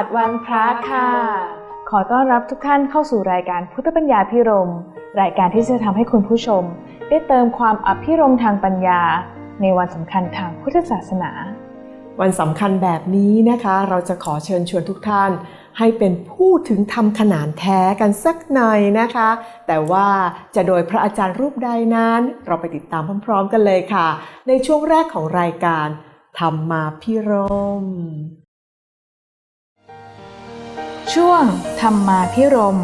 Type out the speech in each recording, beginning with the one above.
สวัสดิ์วันพระค่ะ ขอต้อนรับทุกท่านเข้าสู่รายการพุทธปัญญาพิรม รายการที่จะทำให้คุณผู้ชม ได้เติมความอภิรมทางปัญญา ในวันสำคัญทางพุทธศาสนา วันสำคัญแบบนี้นะคะ เราจะขอเชิญชวนทุกท่าน ให้เป็นผู้ถึงทำขนานแท้กันสักหน่อยนะคะ แต่ว่าจะโดยพระอาจารย์รูปใดนั้น เราไปติดตามพร้อม ๆ กันเลยค่ะ ในช่วงแรกของรายการธรรมาพิรม ช่วงธรรมาพิรม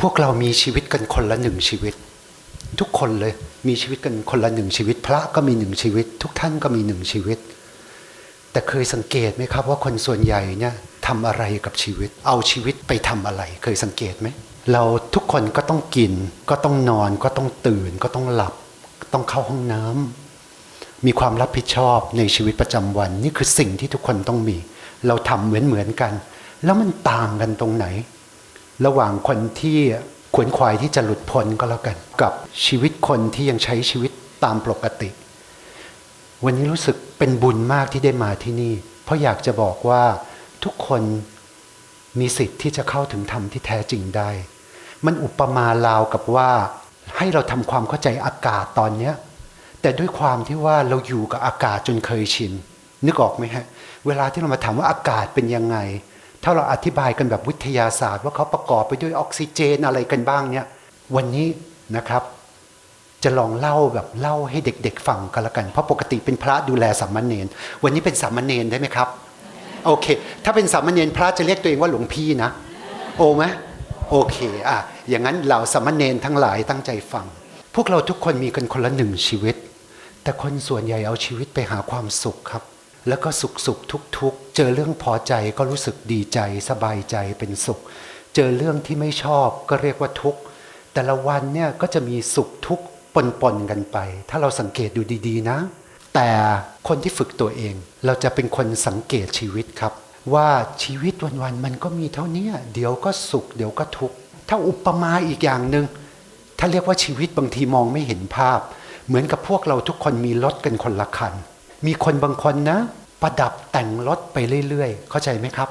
พวกเรามีชีวิตกันคนละหนึ่งชีวิต ทุกคนเลยมีชีวิตกันคนละหนึ่งชีวิต พระก็มีหนึ่งชีวิต ทุกท่านก็มีหนึ่งชีวิต แต่เคยสังเกตไหมครับว่าคนส่วนใหญ่เนี่ยทำอะไรกับชีวิต เอาชีวิตไปทำอะไร เคยสังเกตไหมเราทุกคนก็ต้องกิน ก็ต้องนอน ก็ต้องตื่น ก็ต้องหลับ ต้องเข้าห้องน้ำ มีความรับผิดชอบในชีวิตประจำวัน นี่คือสิ่งที่ทุกคนต้องมี เราทำเหมือนเหมือนกัน แล้วมันต่างกันตรงไหน ระหว่างคนที่ขวนขวายที่จะหลุดพ้นก็แล้วกัน กับชีวิตคนที่ยังใช้ชีวิตตามปกติ วันนี้รู้สึกเป็นบุญมากที่ได้มาที่นี่ เพราะอยากจะบอกว่าทุกคนมีสิทธิ์ที่จะเข้าถึงธรรมที่แท้จริงได้ มันอุปมาลาวกับว่าให้เราทำความเข้าใจอากาศตอนเนี้ แต่ด้วยความที่ว่าเราอยู่กับอากาศจนเคยชิน นึกออกไหมฮะ เวลาที่เรามาถามว่าอากาศเป็นยังไง ถ้าเราอธิบายกันแบบวิทยาศาสตร์ ว่าเขาประกอบไปด้วยออกซิเจนอะไรกันบ้างเนี่ย วันนี้นะครับจะลองเล่าแบบเล่าให้เด็ก ๆ ฟังกันละกัน เพราะปกติเป็นพระดูแลสามเณรวันนี้เป็นสามเณรได้ไหมครับ โอเค ถ้าเป็นสามเณรพระจะเรียกตัวเองว่าหลวงพี่นะ โอไหมโอเคอะอย่างนั้นเราสามเณรทั้งหลายตั้งใจฟัง พวกเราทุกคนมีกันคนละหนึ่งชีวิต แต่คนส่วนใหญ่เอาชีวิตไปหาความสุขครับ แล้วก็สุขสุขทุกทุกเจอเรื่องพอใจก็รู้สึกดีใจสบายใจเป็นสุข เจอเรื่องที่ไม่ชอบก็เรียกว่าทุกข์ แต่ละวันเนี่ยก็จะมีสุขทุกข์ปนๆกันไป ถ้าเราสังเกตดูดี ๆ นะ แต่คนที่ฝึกตัวเอง เราจะเป็นคนสังเกตชีวิตครับ ว่าชีวิตวันๆมันก็มีเท่านี้เดี๋ยวก็สุข เดี๋ยวก็ทุกข์ถ้าอุปมาอีกอย่างหนึ่งถ้าเรียกว่าชีวิตบางทีมองไม่เห็นภาพ เหมือนกับพวกเราทุกคนมีรถกันคนละคัน มีคนบางคนนะ ประดับแต่งรถไปเรื่อยๆ เข้าใจไหมครับ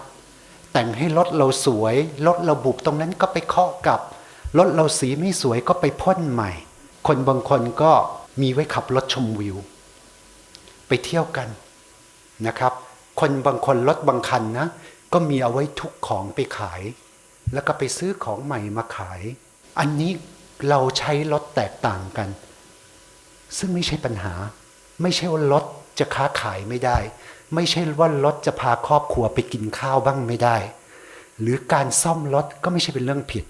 แต่งให้รถเราสวยรถเราบุบตรงนั้นก็ไปเคาะกับรถเราสีไม่สวยก็ไปพ่นใหม่ คนบางคนก็มีไว้ขับรถชมวิว ไปเที่ยวกันนะครับ คนบางคนรถบางคันนะ ก็มีเอาไว้ทุกของไปขาย แล้วก็ไปซื้อของใหม่มาขาย อันนี้เราใช้รถแตกต่างกัน ซึ่งไม่ใช่ปัญหา ไม่ใช่ว่ารถจะค้าขายไม่ได้ ไม่ใช่ว่ารถจะพาครอบครัวไปกินข้าวบ้างไม่ได้ หรือการซ่อมรถก็ไม่ใช่เป็นเรื่องผิด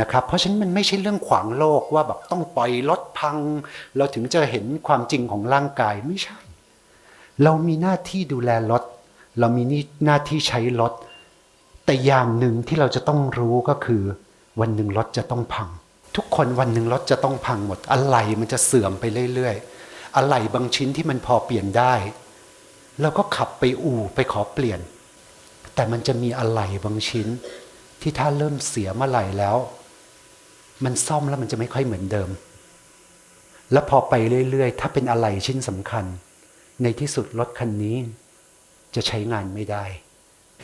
นะครับเพราะฉะนั้นมันไม่ใช่เรื่องขวางโลกว่าแบบต้องปล่อยรถพัง เราถึงจะเห็นความจริงของร่างกายไม่ใช่ เรามีหน้าที่ดูแลรถ เรามีหน้าที่ใช้รถ แต่อย่างหนึ่งที่เราจะต้องรู้ก็คือ วันหนึ่งรถจะต้องพัง ทุกคนวันหนึ่งรถจะต้องพังหมด อะไรมันจะเสื่อมไปเรื่อยๆ อะไรบางชิ้นที่มันพอเปลี่ยนได้เราก็ขับไปอู่ไปขอเปลี่ยน แต่มันจะมีอะไรบางชิ้น ที่ถ้าเริ่มเสียเมื่อไหร่แล้ว มันซ่อมแล้วมันจะไม่ค่อยเหมือนเดิม แล้วพอไปเรื่อยๆ ถ้าเป็นอะไรชิ้นสำคัญ ในที่สุดรถคันนี้ จะใช้งานไม่ได้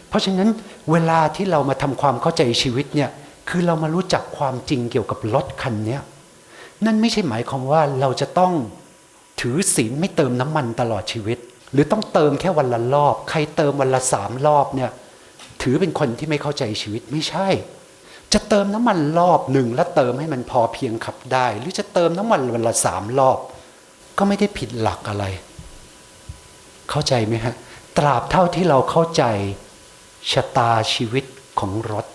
เพราะฉะนั้นเวลาที่เรามาทำความเข้าใจชีวิตเนี่ย คือเรามารู้จักความจริงเกี่ยวกับรถคันนี้นั่นไม่ใช่หมายความว่าเราจะต้องถือศีลไม่เติมน้ำมันตลอดชีวิต หรือต้องเติมแค่วันละรอบ ใครเติมวันละสามรอบเนี่ยถือเป็นคนที่ไม่เข้าใจชีวิตไม่ใช่ จะเติมน้ำมันรอบหนึ่งแล้วเติมให้มันพอเพียงขับได้ หรือจะเติมน้ำมันวันละสามรอบ ก็ไม่ได้ผิดหลักอะไร เข้าใจไหมฮะตราบเท่าที่เราเข้าใจชะตาชีวิตของรถ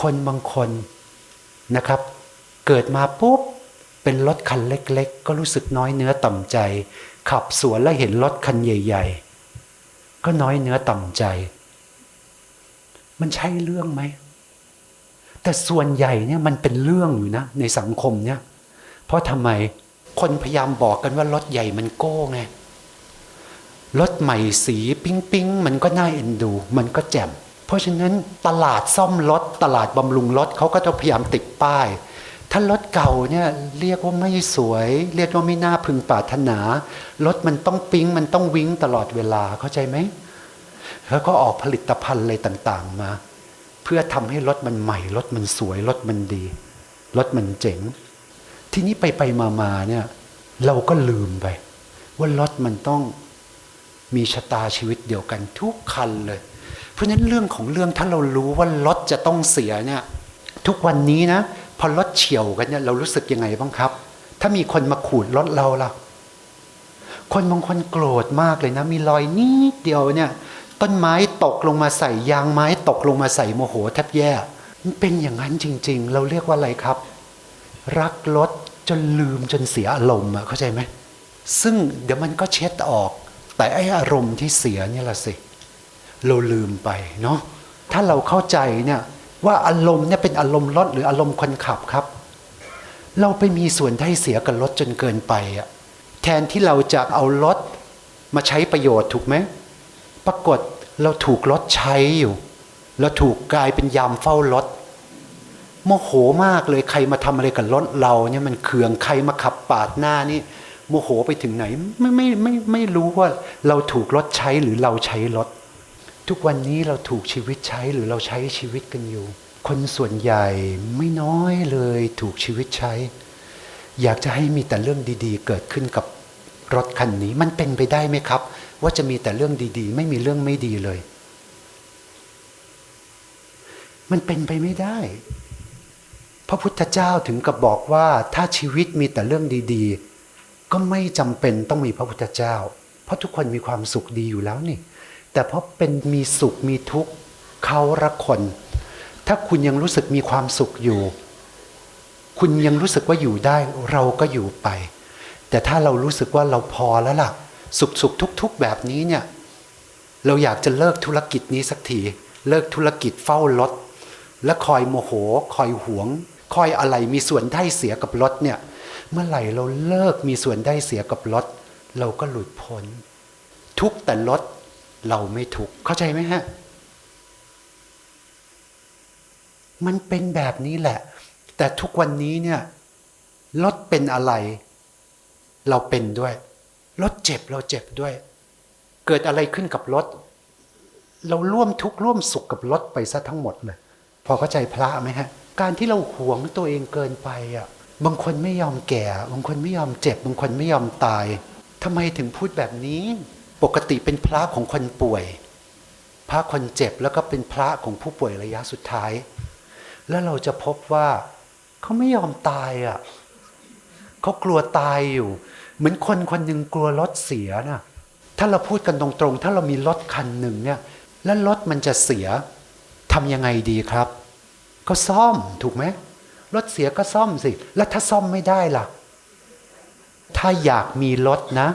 คนบางคนนะครับ เกิดมาปุ๊บเป็นรถคันเล็ก ๆ ก็รู้สึกน้อยเนื้อต่ำใจ ขับสวนแล้วเห็นรถคันใหญ่ ๆ ก็น้อยเนื้อต่ำใจ มันใช่เรื่องไหมแต่ส่วนใหญ่เนี่ยมันเป็นเรื่องอยู่นะในสังคมเนี่ย เพราะทำไมคนพยายามบอกกันว่ารถใหญ่มันโก้ไงรถใหม่สีปิ๊งปิ๊งมันก็น่าเอ็นดู มันก็แจ่ม เพราะฉะนั้นตลาดซ่อมรถตลาดบำรุงรถเขาก็จะพยายามติดป้าย ถ้ารถเก่าเนี่ยเรียกว่าไม่สวย เรียกว่าไม่น่าพึงปรารถนารถมันต้องปิ๊งมันต้องวิ้งตลอดเวลาเข้าใจไหมแล้วก็ออกผลิตภัณฑ์อะไรต่างๆมา เพื่อทำให้รถมันใหม่รถมันสวยรถมันดีรถมันเจ๋ง ทีนี้ไปไปมามาเนี่ยเราก็ลืมไป ว่ารถมันต้องมีชะตาชีวิตเดียวกันทุกคันเลย เพราะฉะนั้นเรื่องของเรื่องถ้าเรารู้ว่ารถจะต้องเสียเนี่ยทุกวันนี้นะพอรถเฉียวกันเนี่ยเรารู้สึกยังไงบ้างครับ ถ้ามีคนมาขูดรถเราล่ะ คนบางคนโกรธมากเลยนะ มีรอยนิดเดียวเนี่ย ต้นไม้ตกลงมาใส่ยางไม้ตกลงมาใส่โมโหแทบแย่มันเป็นอย่างนั้นจริง ๆ เราเรียกว่าอะไรครับ รักรถจนลืมจนเสียอารมณ์อะเข้าใจไหมซึ่งเดี๋ยวมันก็เช็ดออก แต่ไออารมณ์ที่เสียเนี่ยละสิเเราลืมไปเนาะถ้าเราเข้าใจเนี่ยว่าอารมณ์เนี่ยเป็นอารมณ์รถหรืออารมณ์คนขับครับ เราไปมีส่วนได้เสียกับรถจนเกินไปอะแทนที่เราจะเอารถมาใช้ประโยชน์ถูกไหมปรากฏเราถูกรถใช้อยู่เราถูกกลายเป็นยามเฝ้ารถโมโหมากเลยใครมาทำอะไรกับรถเราเนี่ยมันเคืองใครมาขับปาดหน้านี่โมโหไปถึงไหนไม่ไม่ไม่ไม่รู้ว่าเราถูกรถใช้หรือเราใช้รถ ทุกวันนี้เราถูกชีวิตใช้หรือเราใช้ชีวิตกันอยู่ คนส่วนใหญ่ไม่น้อยเลยถูกชีวิตใช้ อยากจะให้มีแต่เรื่องดีๆ เกิดขึ้นกับรถคันนี้มันเป็นไปได้ไหมครับ ว่าจะมีแต่เรื่องดีๆ ไม่มีเรื่องไม่ดีเลย มันเป็นไปไม่ได้ พระพุทธเจ้าถึงกับบอกว่าถ้าชีวิตมีแต่เรื่องดีๆ ก็ไม่จำเป็นต้องมีพระพุทธเจ้า เพราะทุกคนมีความสุขดีอยู่แล้วนี่ แต่เพราะเป็นมีสุขมีทุกข์เขาละคน ถ้าคุณยังรู้สึกมีความสุขอยู่ คุณยังรู้สึกว่าอยู่ได้เราก็อยู่ไป แต่ถ้าเรารู้สึกว่าเราพอแล้วล่ะ สุขสุขทุกทุกแบบนี้เนี่ยเราอยากจะเลิกธุรกิจนี้สักทีเลิกธุรกิจเฝ้ารถ และคอยโมโห คอยหวง คอยอะไรมีส่วนได้เสียกับรถเนี่ยเมื่อไหร่เราเลิกมีส่วนได้เสียกับรถ เราก็หลุดพ้น ทุกแต่รถ เราไม่ทุกข์เข้าใจไหมฮะ มันเป็นแบบนี้แหละ แต่ทุกวันนี้เนี่ยรถเป็นอะไร เราเป็นด้วยรถเจ็บเราเจ็บด้วย เกิดอะไรขึ้นกับรถ เราร่วมทุกข์ร่วมสุขกับรถไปซะทั้งหมดเลย พอเข้าใจพระไหมฮะ การที่เราหวงตัวเองเกินไปอะบางคนไม่ยอมแก่ บางคนไม่ยอมเจ็บ บางคนไม่ยอมตายทำไมถึงพูดแบบนี้ ปกติเป็นพระของคนป่วย พระคนเจ็บแล้วก็เป็นพระของผู้ป่วยระยะสุดท้าย แล้วเราจะพบว่าเขาไม่ยอมตายอะเขากลัวตายอยู่ เหมือนคนคนหนึ่งกลัวรถเสียนะถ้าเราพูดกันตรงๆ ถ้าเรามีรถคันหนึ่งเนี่ยแล้วรถมันจะเสียทำยังไงดีครับ ก็ซ่อมถูกไหมรถเสียก็ซ่อมสิ แล้วถ้าซ่อมไม่ได้ล่ะ ถ้าอยากมีรถนะ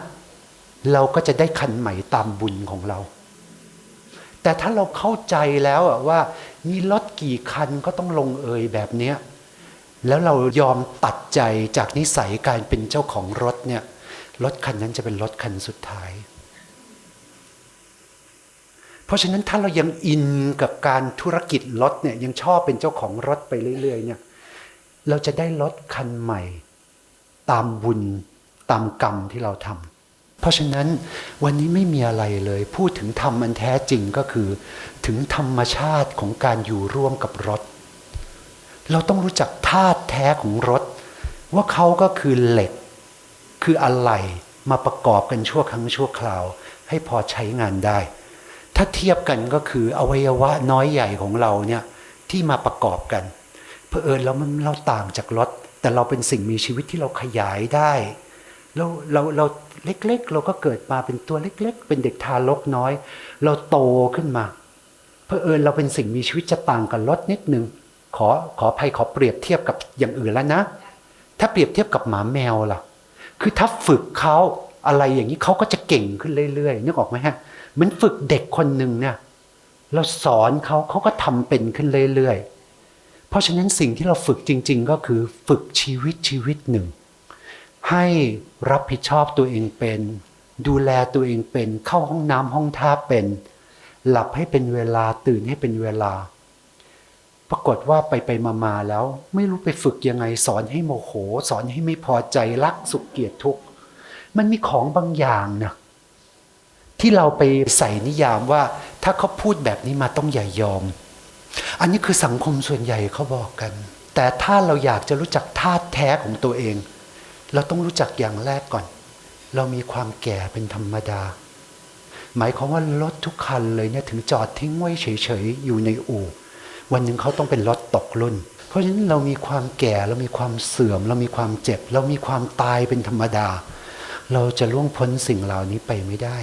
เราก็จะได้คันใหม่ตามบุญของเรา แต่ถ้าเราเข้าใจแล้วว่ามีรถกี่คันก็ต้องลงเอยแบบเนี้ยแล้วเรายอมตัดใจจากนิสัยการเป็นเจ้าของรถเนี่ยรถคันนั้นจะเป็นรถคันสุดท้าย เพราะฉะนั้นถ้าเรายังอินกับการธุรกิจรถเนี่ยยังชอบเป็นเจ้าของรถไปเรื่อย ๆ เนี่ย เราจะได้รถคันใหม่ ตามบุญตามกรรมที่เราทำ เพราะฉะนั้นวันนี้ไม่มีอะไรเลย พูดถึงธรรมอันแท้จริงก็คือ ถึงธรรมชาติของการอยู่ร่วมกับรถ เราต้องรู้จักธาตุแท้ของรถ ว่าเขาก็คือเหล็ก คืออะไรมาประกอบกันชั่วครั้งชั่วคราว ให้พอใช้งานได้ ถ้าเทียบกันก็คืออวัยวะน้อยใหญ่ของเราเนี่ยที่มาประกอบกันเผอิญแล้วมันเราต่างจากรถ แต่เราเป็นสิ่งมีชีวิตที่เราขยายได้ เราเราเราเล็ก ๆ เราก็เกิดมาเป็นตัวเล็ก ๆ เป็นเด็กทารกน้อย เราโตขึ้นมาเผอิญเราเป็นสิ่งมีชีวิตจะต่างกับรถนิดนึงขอขอภัยขอเปรียบเทียบกับอย่างอื่นแล้วนะ ถ้าเปรียบเทียบกับหมาแมวล่ะ คือถ้าฝึกเขาอะไรอย่างนี้เขาก็จะเก่งขึ้นเรื่อยๆนึกออกไหมฮะเหมือนฝึกเด็กคนหนึ่งเนี่ยเราสอนเขาเขาก็ทำเป็นขึ้นเรื่อยๆ เพราะฉะนั้นสิ่งที่เราฝึกจริง ๆ ก็คือฝึกชีวิตชีวิตหนึ่ง ให้รับผิดชอบตัวเองเป็น ดูแลตัวเองเป็น เข้าห้องน้ำห้องท่าเป็น หลับให้เป็นเวลาตื่นให้เป็นเวลา ปรากฏว่าไปไปมามาแล้ว ไม่รู้ไปฝึกยังไงสอนให้โมโห สอนให้ไม่พอใจรักสุขเกียดทุกข์มันมีของบางอย่างนะที่เราไปใส่นิยามว่า ถ้าเขาพูดแบบนี้มาต้องอย่ายอม อันนี้คือสังคมส่วนใหญ่เขาบอกกัน แต่ถ้าเราอยากจะรู้จักธาตุแท้ของตัวเอง เราต้องรู้จักอย่างแรกก่อน เรามีความแก่เป็นธรรมดา หมายความว่ารถทุกคันเลยเนี่ยถึงจอดทิ้งไว้เฉยๆอยู่ในอู่ วันหนึ่งเขาต้องเป็นรถตกรุ่น เพราะฉะนั้นเรามีความแก่เรามีความเสื่อม เรามีความเจ็บ เรามีความตายเป็นธรรมดา เราจะล่วงพ้นสิ่งเหล่านี้ไปไม่ได้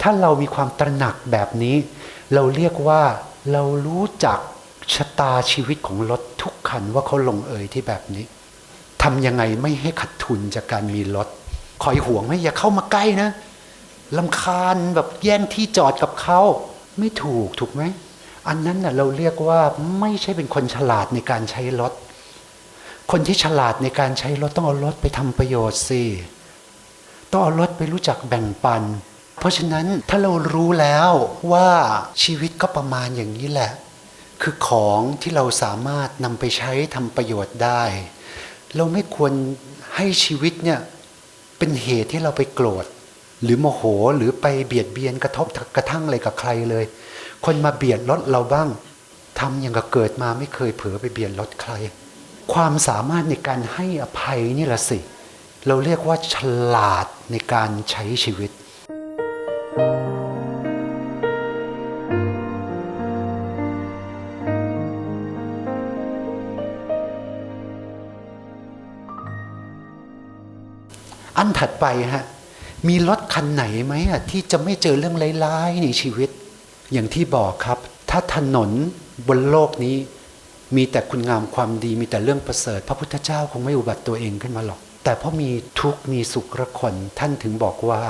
ถ้าเรามีความตระหนักแบบนี้ เราเรียกว่าเรารู้จักชะตาชีวิตของรถทุกคันว่าเขาลงเอยที่แบบนี้ ทำยังไงไม่ให้ขัดทุนจากการมีรถ คอยห่วงไม่อย่าเข้ามาใกล้นะลำคาญแบบแย่งที่จอดกับเขาไม่ถูกถูกไหม อันนั้นน่ะเราเรียกว่าไม่ใช่เป็นคนฉลาดในการใช้รถ คนที่ฉลาดในการใช้รถต้องเอารถไปทำประโยชน์สิต้องเอารถไปรู้จักแบ่งปัน เพราะฉะนั้นถ้าเรารู้แล้วว่าชีวิตก็ประมาณอย่างนี้แหละ คือของที่เราสามารถนำไปใช้ทำประโยชน์ได้ เราไม่ควรให้ชีวิตเนี่ยเป็นเหตุที่เราไปโกรธ หรือโมโหหรือไปเบียดเบียนกระทบกระทั่งอะไรกับใครเลย คนมาเบียดรถเราบ้างทำอย่างกับเกิดมาไม่เคยเผลอไปเบียดรถใคร ความสามารถในการให้อภัยนี่ละสิ เราเรียกว่าฉลาดในการใช้ชีวิต อันถัดไปฮะมีรถคันไหนไหมอะที่จะไม่เจอเรื่องร้ายๆในชีวิต อย่างที่บอกครับ ถ้าถนนบนโลกนี้ มีแต่คุณงามความดีมีแต่เรื่องประเสริฐ พระพุทธเจ้าคงไม่อุบัติตัวเองขึ้นมาหรอก แต่เพราะมีทุกข์มีสุขระคนท่านถึงบอกว่า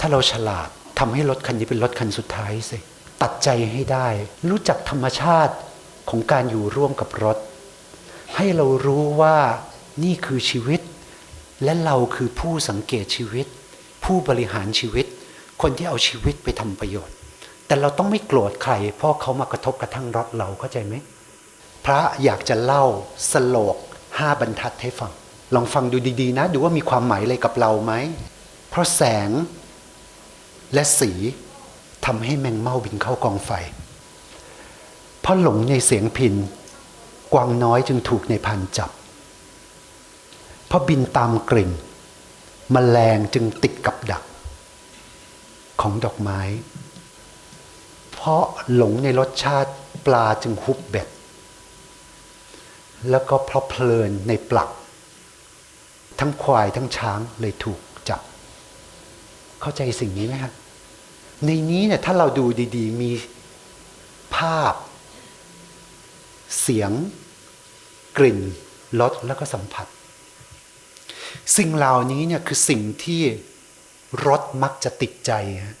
ถ้าเราฉลาดทำให้รถคันนี้เป็นรถคันสุดท้ายสิตัดใจให้ได้ รู้จักธรรมชาติของการอยู่ร่วมกับรถ ให้เรารู้ว่านี่คือชีวิต และเราคือผู้สังเกตชีวิต ผู้บริหารชีวิต คนที่เอาชีวิตไปทำประโยชน์ แต่เราต้องไม่โกรธใคร เพราะเขามากระทบกระทั่งรถเราเข้าใจไหมพระอยากจะเล่าสโลกห้าบรรทัดให้ฟัง ลองฟังดูดีๆ นะ ดูว่ามีความหมายอะไรกับเราไหม เพราะแสงและสีทำให้แมงเม่าบินเข้ากองไฟ เพราะหลงในเสียงพินกวางน้อยจึงถูกในพันจับเราะบินตามกลิ่นมแมลงจึงติดกับดัก ของดอกไม้ เพราะหลงในรสชาติปลาจึงฮุบเบ็ด แล้วก็เพราะเพลินในปลัก ทั้งควายทั้งช้างเลยถูกจับ เข้าใจสิ่งนี้ไหมครับในนี้เนี่ยถ้าเราดูดีๆ มีภาพ เสียง กลิ่นรสแล้วก็สัมผัส สิ่งเหล่านี้เนี่ยคือสิ่งที่รสมักจะติดใจฮะ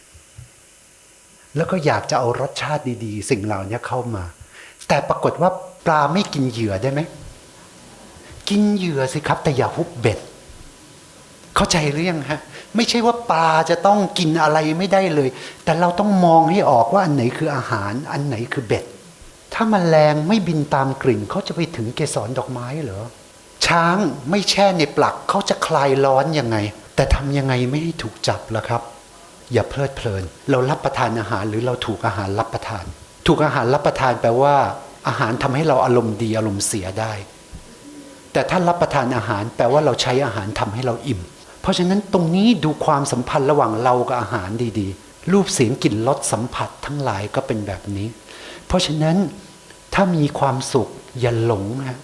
แล้วก็อยากจะเอารสชาติดี ๆ สิ่งเหล่านี้เข้ามา แต่ปรากฏว่าปลาไม่กินเหยื่อได้ไหม กินเหยื่อสิครับ แต่อย่าฮุบเบ็ด เข้าใจหรือยังฮะ ไม่ใช่ว่าปลาจะต้องกินอะไรไม่ได้เลย แต่เราต้องมองให้ออกว่าอันไหนคืออาหาร อันไหนคือเบ็ด ถ้ามันแรงไม่บินตามกลิ่นเขาจะไปถึงเกสรดอกไม้เหรอ ช้างไม่แช่ในปลักเขาจะคลายร้อนยังไง แต่ทำยังไงไม่ให้ถูกจับล่ะครับ อย่าเพลิดเพลิน เรารับประทานอาหารหรือเราถูกอาหารรับประทาน ถูกอาหารรับประทานแปลว่า อาหารทำให้เราอารมณ์ดีอารมณ์เสียได้ แต่ถ้ารับประทานอาหารแปลว่าเราใช้อาหารทำให้เราอิ่ม เพราะฉะนั้นตรงนี้ดูความสัมพันธ์ระหว่างเรากับอาหารดีๆ รูปเสียงกลิ่นรสสัมผัสทั้งหลายก็เป็นแบบนี้ เพราะฉะนั้นถ้ามีความสุขอย่าหลงฮะ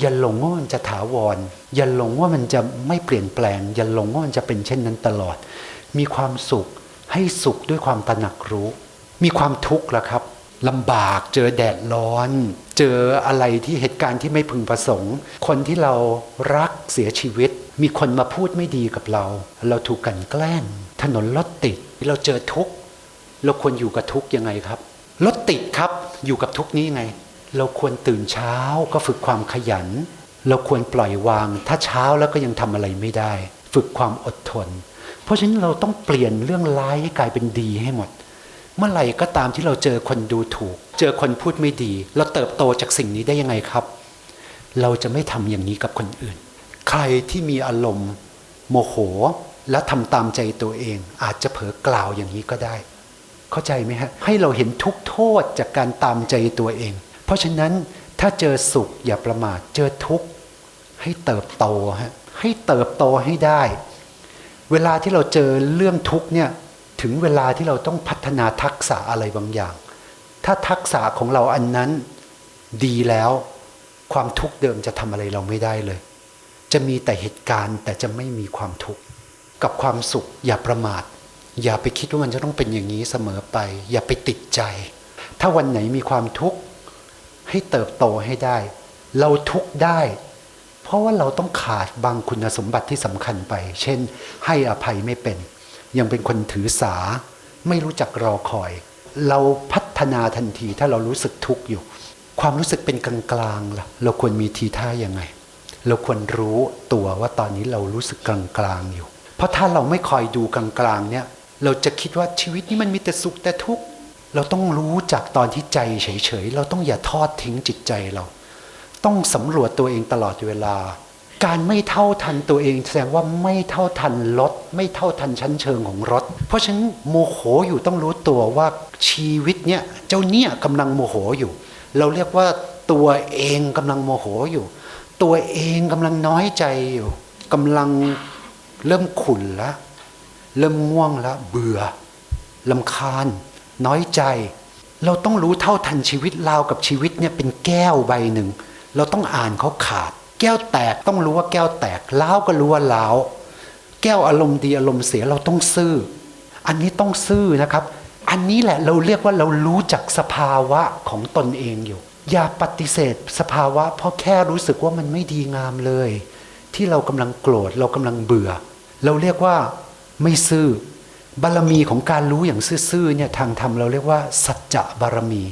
อย่าหลงว่ามันจะถาวร อย่าหลงว่ามันจะไม่เปลี่ยนแปลง อย่าหลงว่ามันจะเป็นเช่นนั้นตลอด มีความสุขให้สุขด้วยความตระหนักรู้ มีความทุกข์ละครับลำบากเจอแดดร้อน เจออะไรที่เหตุการณ์ที่ไม่พึงประสงค์ คนที่เรารักเสียชีวิต มีคนมาพูดไม่ดีกับเรา เราถูกกันแกล้ง ถนนรถติดเราเจอทุกข์เราควรอยู่กับทุกข์ยังไงครับรถติดครับอยู่กับทุกข์นี้ยังไง เราควรตื่นเช้าก็ฝึกความขยัน เราควรปล่อยวาง ถ้าเช้าแล้วก็ยังทำอะไรไม่ได้ ฝึกความอดทน เพราะฉะนั้นเราต้องเปลี่ยนเรื่องร้ายให้กลายเป็นดีให้หมด เมื่อไหร่ก็ตามที่เราเจอคนดูถูก เจอคนพูดไม่ดี เราเติบโตจากสิ่งนี้ได้ยังไงครับ เราจะไม่ทำอย่างนี้กับคนอื่น ใครที่มีอารมณ์ โมโหและทำตามใจตัวเอง อาจจะเผลอกล่าวอย่างนี้ก็ได้ เข้าใจไหมฮะให้เราเห็นทุกโทษจากการตามใจตัวเอง เพราะฉะนั้นถ้าเจอสุขอย่าประมาทเจอทุกข์ให้เติบโตฮะให้เติบโตให้ได้ เวลาที่เราเจอเรื่องทุกข์เนี่ยถึงเวลาที่เราต้องพัฒนาทักษะอะไรบางอย่าง ถ้าทักษะของเราอันนั้นดีแล้ว ความทุกข์เดิมจะทำอะไรเราไม่ได้เลย จะมีแต่เหตุการณ์แต่จะไม่มีความทุกข์กับความสุข อย่าประมาท อย่าไปคิดว่ามันจะต้องเป็นอย่างนี้เสมอไป อย่าไปติดใจ ถ้าวันไหนมีความทุกข์ ให้เติบโตให้ได้ เราทุกได้ เพราะว่าเราต้องขาดบางคุณสมบัติที่สำคัญไป เช่น ให้อภัยไม่เป็น ยังเป็นคนถือสา ไม่รู้จักรอคอย เราพัฒนาทันทีถ้าเรารู้สึกทุกข์อยู่ ความรู้สึกเป็นกลางๆล่ะเราควรมีทีท่ายังไง เราควรรู้ตัวว่าตอนนี้เรารู้สึกกลางๆอยู่ เพราะถ้าเราไม่คอยดูกลางๆเนี่ยเราจะคิดว่าชีวิตนี้มันมีแต่สุขแต่ทุกข์ เราต้องรู้จากตอนที่ใจเฉยๆ เราต้องอย่าทอดทิ้งจิตใจเรา ต้องสำรวจตัวเองตลอดเวลา การไม่เท่าทันตัวเอง แสดงว่าไม่เท่าทันรถไม่เท่าทันชั้นเชิงของรถเพราะฉะนั้นโมโหอยู่ต้องรู้ตัวว่าชีวิตเนี่ยเจ้าเนี่ยกำลังโมโหอยู่ เราเรียกว่าตัวเองกำลังโมโหอยู่ ตัวเองกำลังน้อยใจอยู่กำลังเริ่มขุ่นละเริ่มง่วงละเบื่อลำคาญ น้อยใจ เราต้องรู้เท่าทันชีวิตเรากับชีวิตเนี่ยเป็นแก้วใบหนึ่ง เราต้องอ่านเขาขาด แก้วแตกต้องรู้ว่าแก้วแตกล้าวก็รู้ว่าล้าวแก้วอารมณ์ดีอารมณ์เสียเราต้องซื่อ อันนี้ต้องซื่อนะครับ อันนี้แหละเราเรียกว่าเรารู้จักสภาวะของตนเองอยู่ อย่าปฏิเสธสภาวะ เพราะแค่รู้สึกว่ามันไม่ดีงามเลย ที่เรากำลังโกรธเรากำลังเบื่อ เราเรียกว่าไม่ซื่อ บารมีของการรู้อย่างซื่อๆเนี่ยทางธรรมเราเรียกว่า สัจจะบารมี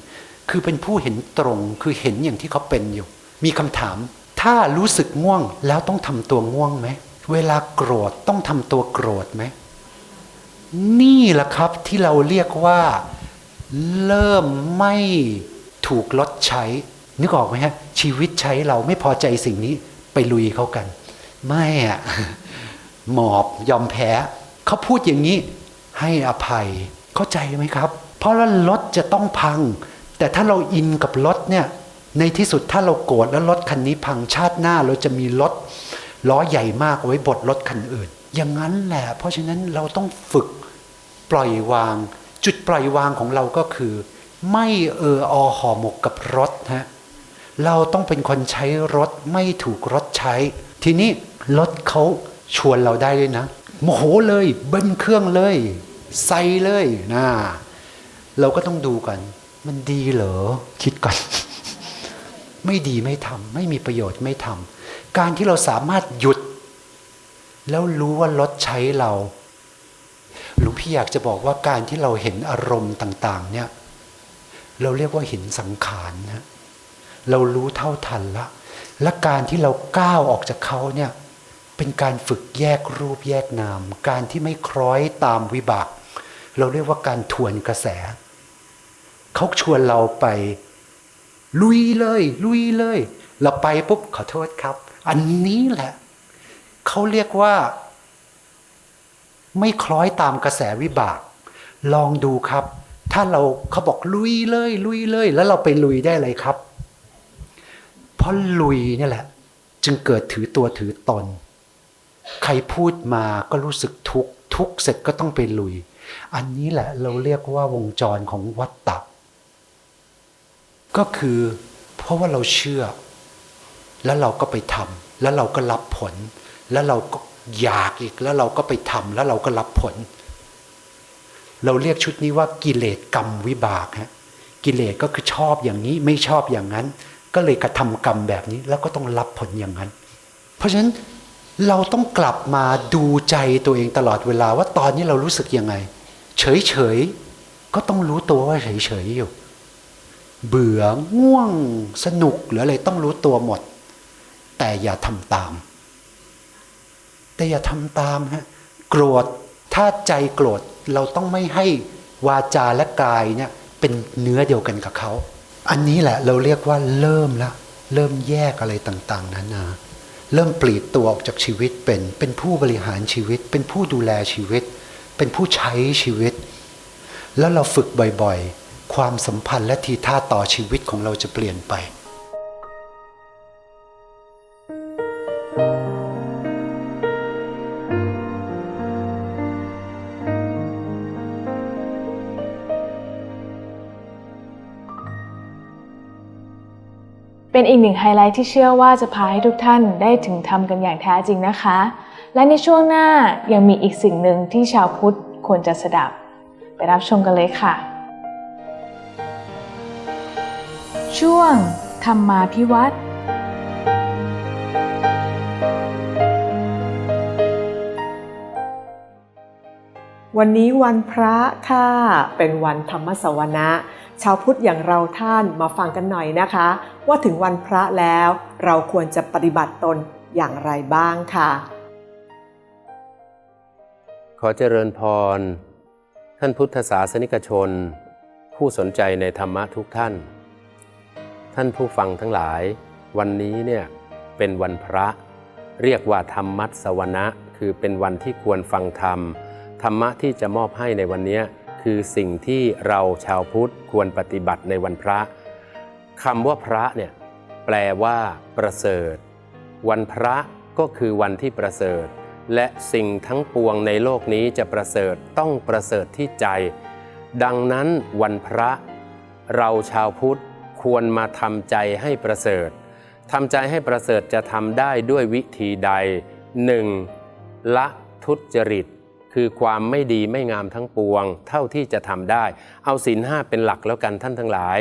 คือเป็นผู้เห็นตรงคือเห็นอย่างที่เขาเป็นอยู่ มีคำถาม ถ้ารู้สึกง่วงแล้วต้องทำตัวง่วงไหมเวลาโกรธต้องทำตัวโกรธไหมนี่แหละครับที่เราเรียกว่าเริ่มไม่ถูกลดใช้ นึกออกไหมฮะ ชีวิตใช้เราไม่พอใจสิ่งนี้ไปลุยเขากัน ไม่อะหมอบยอมแพ้ เขาพูดอย่างนี้ ให้อภัย เข้าใจไหมครับ เพราะว่ารถจะต้องพัง แต่ถ้าเราอินกับรถเนี่ยในที่สุดถ้าเราโกรธแล้วรถคันนี้พังชาติหน้าเราจะมีรถล้อใหญ่มากไว้บดรถคันอื่น อย่างนั้นแหละ เพราะฉะนั้นเราต้องฝึกปล่อยวาง จุดปล่อยวางของเราก็คือ ไม่เอออห่อหมกกับรถฮะเราต้องเป็นคนใช้รถไม่ถูกรถใช้ ทีนี้รถเขาชวนเราได้ด้วยนะ โมโหเลยเบิ้ลเครื่องเลย ใส่เลยนะเราก็ต้องดูกัน มันดีเหรอ คิดก่อน ไม่ดีไม่ทำไม่มีประโยชน์ไม่ทำการที่เราสามารถหยุด แล้วรู้ว่ารถใช้เราหลวงพี่อยากจะบอกว่าการที่เราเห็นอารมณ์ต่าง ๆ เนี่ย เราเรียกว่าเห็นสังขารนะเรารู้เท่าทันละ และการที่เราก้าวออกจากเขาเนี่ยเป็นการฝึกแยกรูปแยกนาม การที่ไม่คล้อยตามวิบาก เราเรียกว่าการทวนกระแส เขาชวนเราไป ลุยเลย ลุยเลย เราไปปุ๊บขอโทษครับ อันนี้แหละ เขาเรียกว่า ไม่คล้อยตามกระแสวิบาก ลองดูครับ ถ้าเราเขาบอกลุยเลย ลุยเลย แล้วเราไปลุยได้เลยครับ เพราะลุยนี่แหละ จึงเกิดถือตัวถือตน ใครพูดมาก็รู้สึกทุกข์ทุกข์เสร็จก็ต้องไปลุย อันนี้แหละเราเรียกว่าวงจรของวัฏฏะก็คือเพราะว่าเราเชื่อ แล้วเราก็ไปทำแล้วเราก็รับผล แล้วเราก็อยากอีกแล้วเราก็ไปทำแล้วเราก็รับผล เราเรียกชุดนี้ว่ากิเลสกรรมวิบากฮะกิเลสก็คือชอบอย่างนี้ไม่ชอบอย่างนั้น ก็เลยกระทำกรรมแบบนี้ แล้วก็ต้องรับผลอย่างนั้น เพราะฉะนั้นเราต้องกลับมาดูใจตัวเองตลอดเวลาว่าตอนนี้เรารู้สึกยังไง เฉยเฉยๆก็ต้องรู้ตัวว่าเฉยเฉยๆอยู่ เบื่อง่วงสนุกหรืออะไรต้องรู้ตัวหมด แต่อย่าทำตาม แต่อย่าทำตามฮะโกรธถ้าใจโกรธเราต้องไม่ให้วาจาและกายเนี่ยเป็นเนื้อเดียวกันกับเขา อันนี้แหละเราเรียกว่าเริ่มล้วเริ่มแยกอะไรต่างๆนานาเริ่มปลีกตัวออกจากชีวิตเป็น เป็นผู้บริหารชีวิต เป็นผู้ดูแลชีวิต เป็นผู้ใช้ชีวิต แล้วเราฝึกบ่อยๆ ความสัมพันธ์และทีท่าต่อชีวิตของเราจะเปลี่ยนไปเป็นอีกหนึ่งไฮไลท์ที่เชื่อว่าจะพาให้ทุกท่านได้ถึงทำกันอย่างแท้จริงนะคะ และในช่วงหน้ายังมีอีกสิ่งหนึ่งที่ชาวพุทธควรจะสดับ ไปรับชมกันเลยค่ะ ช่วง ธรรมาพิวัตรวันนี้วันพระค่ะ เป็นวันธรรมสวนะชาวพุทธอย่างเราท่านมาฟังกันหน่อยนะคะ ว่าถึงวันพระแล้วเราควรจะปฏิบัติตนอย่างไรบ้างค่ะ ขอเจริญพร ท่านพุทธศาสนิกชน ผู้สนใจในธรรมะทุกท่าน ท่านผู้ฟังทั้งหลาย วันนี้เนี่ยเป็นวันพระ เรียกว่าธรรมัสวนะคือเป็นวันที่ควรฟังธรรม ธรรมะที่จะมอบให้ในวันนี้คือสิ่งที่เราชาวพุทธควรปฏิบัติในวันพระคำว่าพระเนี่ยแปลว่า ประเสริฐ วันพระก็คือวันที่ประเสริฐ และสิ่งทั้งปวงในโลกนี้จะประเสริฐต้องประเสริฐที่ใจ ดังนั้นวันพระ เราชาวพุทธควรมาทำใจให้ประเสริฐทำใจให้ประเสริฐจะทำได้ด้วยวิธีใด 1. ละทุจริต คือความไม่ดีไม่งามทั้งปวง เท่าที่จะทำได้ เอาศีลห้าเป็นหลักแล้วกันท่านทั้งหลาย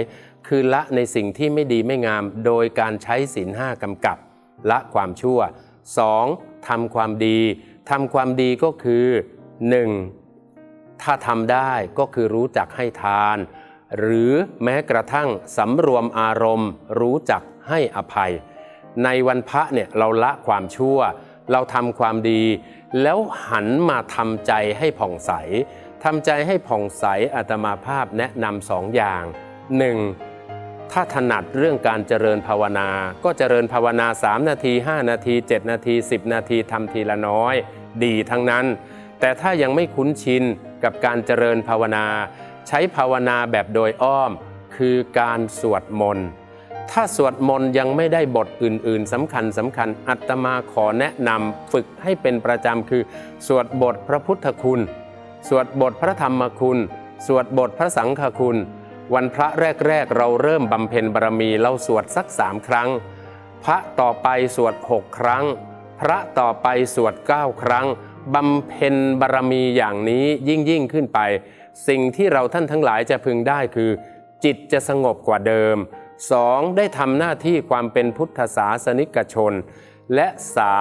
คือละในสิ่งที่ไม่ดีไม่งาม โดยการใช้ศีลห้ากำกับ ละความชั่ว 2. ทำความดีทำความดีก็คือ 1. ถ้าทำได้ก็คือรู้จักให้ทาน หรือแม้กระทั่งสำรวมอารมณ์ รู้จักให้อภัย ในวันพระเนี่ยเราละความชั่ว เราทำความดี แล้วหันมาทำใจให้ผ่องใสทำใจให้ผ่องใสอาตมาภาพแนะนำสองอย่าง 1. ถ้าถนัดเรื่องการเจริญภาวนา ก็เจริญภาวนา 3 นาที 5 นาที 7 นาที 10 นาทีทำทีละน้อย ดีทั้งนั้น แต่ถ้ายังไม่คุ้นชินกับการเจริญภาวนา ใช้ภาวนาแบบโดยอ้อม คือการสวดมนต์ถ้าสวดมนต์ยังไม่ได้บทอื่น ๆสำคัญสำคัญอัตมาขอแนะนำฝึกให้เป็นประจำคือ สวดบทพระพุทธคุณ สวดบทพระธรรมคุณ สวดบทพระสังฆคุณ วันพระแรก ๆ เราเริ่มบำเพ็ญบารมีเราสวดสักสามครั้ง พระต่อไปสวดหกครั้ง พระต่อไปสวดเก้าครั้งบำเพ็ญบารมีอย่างนี้ยิ่งยิ่งขึ้นไป สิ่งที่เราท่านทั้งหลายจะพึงได้คือ จิตจะสงบกว่าเดิม 2. ได้ทำหน้าที่ความเป็นพุทธศาสนิกชน และ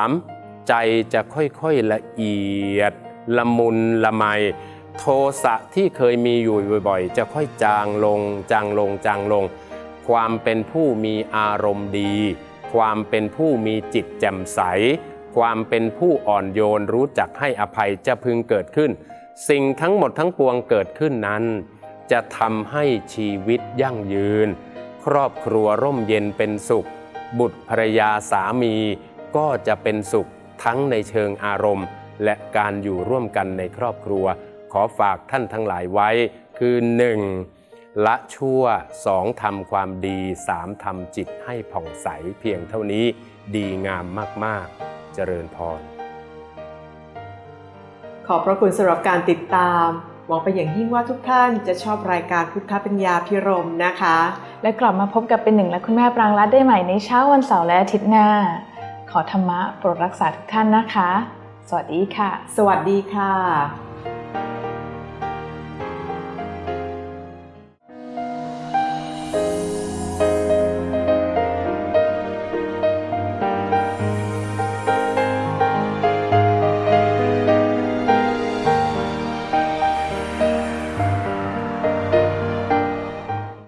3. ใจจะค่อยๆละเอียด ละมุนละไม โทสะที่เคยมีอยู่บ่อยๆ จะค่อยจางลง จางลง จางลง ความเป็นผู้มีอารมณ์ดี ความเป็นผู้มีจิตแจ่มใส ความเป็นผู้อ่อนโยนรู้จักให้อภัยจะพึงเกิดขึ้น สิ่งทั้งหมดทั้งปวงเกิดขึ้นนั้น จะทำให้ชีวิตยั่งยืน ครอบครัวร่มเย็นเป็นสุข บุตรภรรยาสามีก็จะเป็นสุขทั้งในเชิงอารมณ์ และการอยู่ร่วมกันในครอบครัว ขอฝากท่านทั้งหลายไว้ คือ 1. ละชั่ว 2. ทำความดี 3. ทำจิตให้ผ่องใสเพียงเท่านี้ดีงามมาก ๆ เจริญพร ขอบพระคุณสำหรับการติดตาม หวังไปนอย่างยิ่งว่าทุกท่านจะชอบรายการพุทธปัญญาพิรมนะคะ และกลับมาพบกับเป็นหนึ่งและคุณแม่ปรางรัตน์ได้ใหม่ในเช้าวันเสาร์และอาทิตย์หน้า ขอธรรมะโปรดรักษาทุกท่านนะคะ สวัสดีค่ะ สวัสดีค่ะ